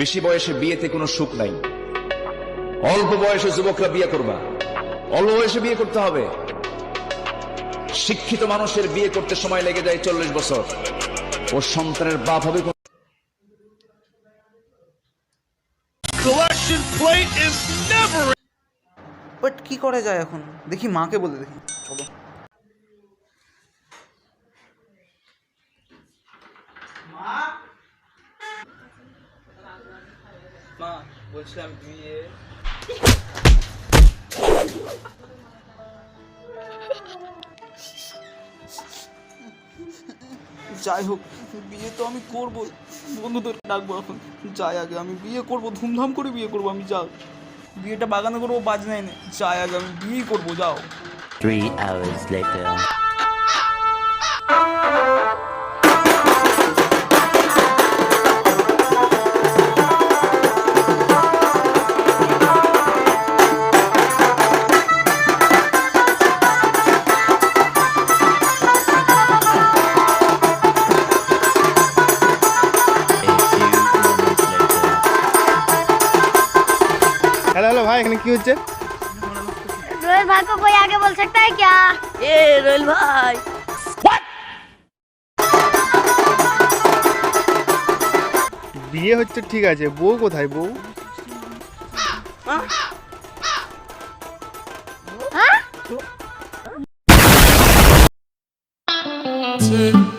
বেশি বয়সে বিয়েতে কোনো সুখ নাই। অল্প বয়সে যুবকরা বিয়ে করবা। অল্প বয়সে বিয়ে করতে হবে। শিক্ষিত মানুষের বিয়ে করতে সময় লেগে যায় চল্লিশ বছর। ও সন্তানের বাপ হবে বাট কি করা যায় এখন? দেখি মাকে বলে দেখি। চলো। মা বলছিলাম বিয়ে। যাই হোক বিয়ে তো আমি করব। বন্ধুদের ডাকবো এখন। যাই আগে আমি বিয়ে করব ধুমধাম করে বিয়ে করব আমি যাও। বিয়েটা বাগানে করব বাজনায় নে। যাই আগে আমি বিয়েই করব যাও। Three hours later. Hello hello ভাই এখানে কি হচ্ছে रोहित भाई को कोई आगे बोल सकता है क्या এ রোহিল ভাই বিয়ে হচ্ছে ঠিক আছে বউ কোথায় বউ tick,